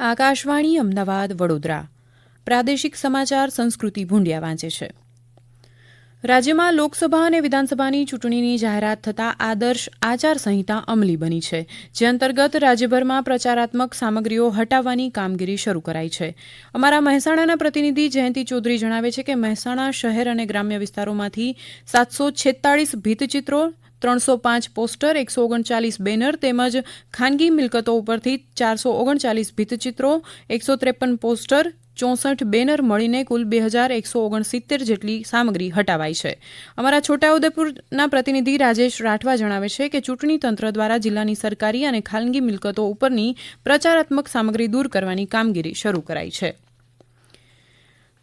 આકાશવાણી, અમદાવાદ, વડોદરા. પ્રાદેશિક સમાચાર સંસ્કૃતિ ભૂંડિયા વાંચે છે. રાજ્યમાં લોકસભા અને વિધાનસભાની ચૂંટણીની જાહેરાત થતાં આદર્શ આચારસંહિતા અમલી બની છે, જે અંતર્ગત રાજ્યભરમાં પ્રચારાત્મક સામગ્રીઓ હટાવવાની કામગીરી શરૂ કરાઈ છે. અમારા મહેસાણાના પ્રતિનિધિ જયંતિ ચૌધરી જણાવે છે કે મહેસાણા શહેર અને ગ્રામ્ય વિસ્તારોમાંથી સાતસો છેતાળીસ ભીતચિત્રો ત્રણસો પાંચ પોસ્ટર, એકસો ઓગણચાલીસ બેનર તેમજ ખાનગી મિલકતો ઉપરથી ચારસો ઓગણચાલીસ ભીતચિત્રો, એકસો ત્રેપન પોસ્ટર, ચોસઠ બેનર મળીને કુલ બે હજાર એકસો ઓગણસિત્તેર જેટલી સામગ્રી હટાવાઈ છે. અમારા છોટાઉદેપુરના પ્રતિનિધિ રાજેશ રાઠવા જણાવે છે કે ચૂંટણી તંત્ર દ્વારા જિલ્લાની સરકારી અને ખાનગી મિલકતો ઉપરની પ્રચારાત્મક સામગ્રી દૂર કરવાની કામગીરી શરૂ કરાઈ છે.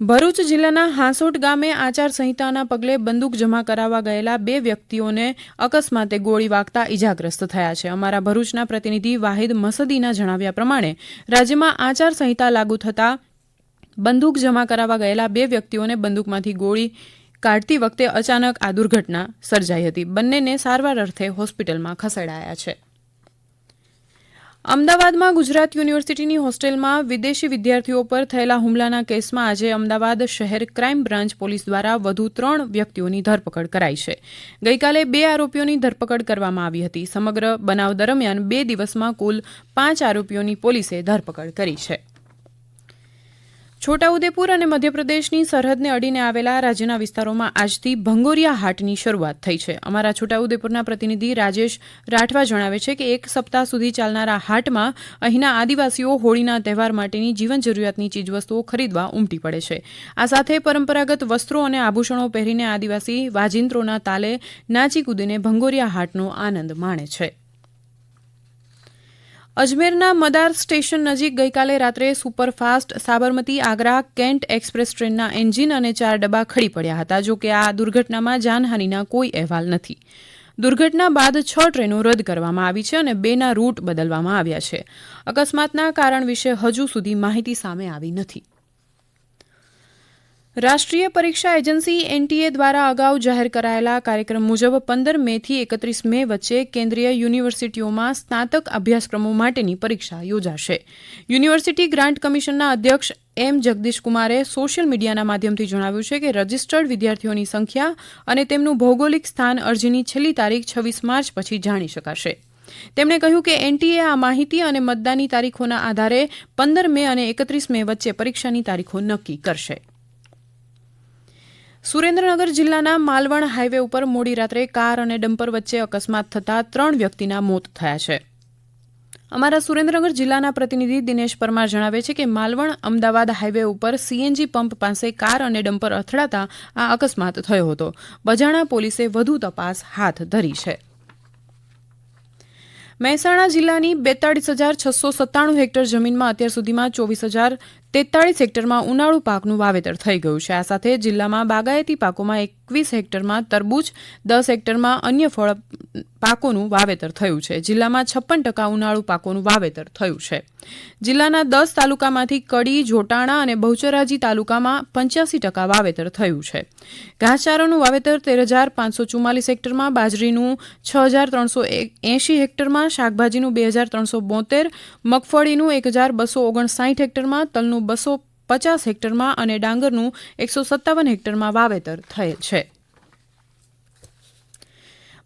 ભરૂચ જિલ્લાના હાંસોટ ગામે આચારસંહિતાના પગલે બંદૂક જમા કરાવવા ગયેલા બે વ્યક્તિઓને અકસ્માતે ગોળી વાગતા ઇજાગ્રસ્ત થયા છે. અમારા ભરૂચના પ્રતિનિધિ વાહિદ મસદીના જણાવ્યા પ્રમાણે રાજ્યમાં આચારસંહિતા લાગુ થતાં બંદૂક જમા કરાવવા ગયેલા બે વ્યક્તિઓને બંદૂકમાંથી ગોળી કાઢતી વખતે અચાનક આ દુર્ઘટના સર્જાઈ હતી. બંનેને સારવાર અર્થે હોસ્પિટલમાં ખસેડાયા છે. અમદાવાદમાં ગુજરાત યુનિવર્સિટીની હોસ્ટેલમાં વિદેશી વિદ્યાર્થીઓ પર થયેલા હુમલાના કેસમાં આજે અમદાવાદ શહેર ક્રાઇમ બ્રાન્ચ પોલીસ દ્વારા વધુ ત્રણ વ્યક્તિઓની ધરપકડ કરાઈ છે. ગઈકાલે બે આરોપીઓની ધરપકડ કરવામાં આવી હતી. સમગ્ર બનાવ દરમિયાન બે દિવસમાં કુલ પાંચ આરોપીઓની પોલીસે ધરપકડ કરી છે. છોટાઉદેપુર અને મધ્યપ્રદેશની સરહદને અડીને આવેલા રાજ્યના વિસ્તારોમાં આજથી ભંગોરિયા હાટની શરૂઆત થઈ છે. અમારા છોટાઉદેપુરના પ્રતિનિધિ રાજેશ રાઠવા જણાવે છે કે એક સપ્તાહ સુધી ચાલનારા હાટમાં અહીંના આદિવાસીઓ હોળીના તહેવાર માટેની જીવન જરૂરિયાતની ચીજવસ્તુઓ ખરીદવા ઉમટી પડે છે. આ સાથે પરંપરાગત વસ્ત્રો અને આભૂષણો પહેરીને આદિવાસી વાજિંત્રોના તાલે નાચી કૂદીને ભંગોરિયા હાટનો આનંદ માણે છે. અજમેરના મદાર સ્ટેશન નજીક ગઈકાલે રાત્રે superfast Sabarmati Agra cantt express ટ્રેનના એન્જિન અને ચાર ડબ્બા ખડી પડ્યા હતા, જો કે આ દુર્ઘટનામાં જાનહાનિના કોઈ અહેવાલ નથી. દુર્ઘટના બાદ છ ટ્રેનો રદ કરવામાં આવી છે અને બેના રૂટ બદલવામાં આવ્યા છે. અકસ્માતના કારણ વિશે હજુ સુધી માહિતી સામે આવી નથી. રાષ્ટ્રીય પરીક્ષા એજન્સી એનટીએ દ્વારા અગાઉ જાહેર કરાયેલા કાર્યક્રમ મુજબ પંદર મેથી એકત્રીસ મે વચ્ચે કેન્દ્રીય યુનિવર્સિટીઓમાં સ્નાતક અભ્યાસક્રમો માટેની પરીક્ષા યોજાશે. યુનિવર્સિટી ગ્રાન્ટ કમિશનના અધ્યક્ષ એમ જગદીશકુમારે સોશિયલ મીડિયાના માધ્યમથી જણાવ્યું છે કે રજીસ્ટર્ડ વિદ્યાર્થીઓની સંખ્યા અને તેમનું ભૌગોલિક સ્થાન અરજીની છેલ્લી તારીખ છવ્વીસ માર્ચ પછી જાણી શકાશે. તેમણે કહ્યું કે એનટીએ આ માહિતી અને મતદાનની તારીખોના આધારે પંદર મે અને એકત્રીસ મે વચ્ચે પરીક્ષાની તારીખો નક્કી કરશે. સુરેન્દ્રનગર જિલ્લાના માલવણ હાઈવે ઉપર મોડી રાત્રે કાર અને ડમ્પર વચ્ચે અકસ્માત થતાં ત્રણ વ્યક્તિના મોત થયા છે. અમારા સુરેન્દ્રનગર જિલ્લાના પ્રતિનિધિ દિનેશ પરમાર જણાવે છે કે માલવણ અમદાવાદ હાઈવે ઉપર સીએનજી પંપ પાસે કાર અને ડમ્પર અથડાતા આ અકસ્માત થયો હતો. બજાણા પોલીસે વધુ તપાસ હાથ ધરી છે. મહેસાણા જિલ્લાની બેતાળીસ હજાર છસો સત્તાણું હેક્ટર જમીનમાં અત્યાર સુધીમાં ચોવીસ હજાર તેતાળીસ હેક્ટરમાં ઉનાળુ પાકનું વાવેતર થઈ ગયું છે. આ સાથે જિલ્લામાં બાગાયતી પાકોમાં એકવીસ હેક્ટરમાં તરબૂચ, દસ હેક્ટરમાં અન્ય ફળ પાકોનું વાવેતર થયું છે. જિલ્લામાં છપ્પન ટકા ઉનાળુ પાકોનું વાવેતર થયું છે. જિલ્લાના દસ તાલુકામાંથી કડી, જોટાણા અને બહુચરાજી તાલુકામાં પંચ્યાસી ટકા વાવેતર થયું છે. ઘાસચારાનું વાવેતર તેર હજાર પાંચસો ચુમ્માલીસ હેક્ટરમાં, બાજરીનું છ હજાર ત્રણસો એંશી હેક્ટરમાં, શાકભાજીનું બે હજાર ત્રણસો બોતેર, મગફળીનું એક હજાર બસો ઓગણસાઠ હેક્ટરમાં, તલનું બસો પચાસ હેક્ટરમાં અને ડાંગરનું એકસો સત્તાવન હેક્ટરમાં વાવેતર થયેલ છે.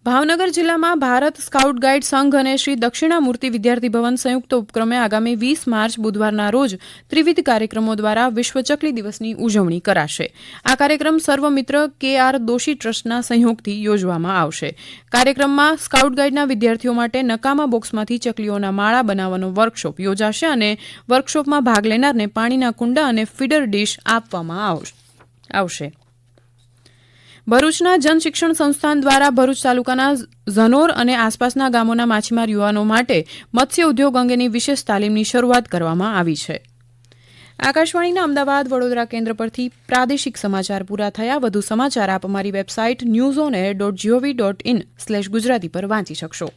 ભાવનગર જિલ્લામાં ભારત સ્કાઉટ ગાઇડ સંઘ અને શ્રી દક્ષિણામૂર્તિ વિદ્યાર્થી ભવન સંયુક્ત ઉપક્રમે આગામી વીસ માર્ચ બુધવારના રોજ ત્રિવિધ કાર્યક્રમો દ્વારા વિશ્વ ચકલી દિવસની ઉજવણી કરાશે. આ કાર્યક્રમ સર્વમિત્ર કે આર દોશી ટ્રસ્ટના સહયોગથી યોજવામાં આવશે. કાર્યક્રમમાં સ્કાઉટ ગાઈડના વિદ્યાર્થીઓ માટે નકામા બોક્સમાંથી ચકલીઓના માળા બનાવવાનો વર્કશોપ યોજાશે અને વર્કશોપમાં ભાગ લેનારને પાણીના કુંડા અને ફીડર ડીશ આપવામાં આવશે. ભરૂચના જનશિક્ષણ સંસ્થાન દ્વારા ભરૂચ તાલુકાના ઝનોર અને આસપાસના ગામોના માછીમાર યુવાનો માટે મત્સ્ય ઉદ્યોગ અંગેની વિશેષ તાલીમની શરૂઆત કરવામાં આવી છે. આકાશવાણીના અમદાવાદ વડોદરા કેન્દ્ર પરથી પ્રાદેશિક સમાચાર પૂરા થયા. વધુ સમાચાર આપ અમારી website news on air dot GOV dot in slash Gujarati પર વાંચી શકશો.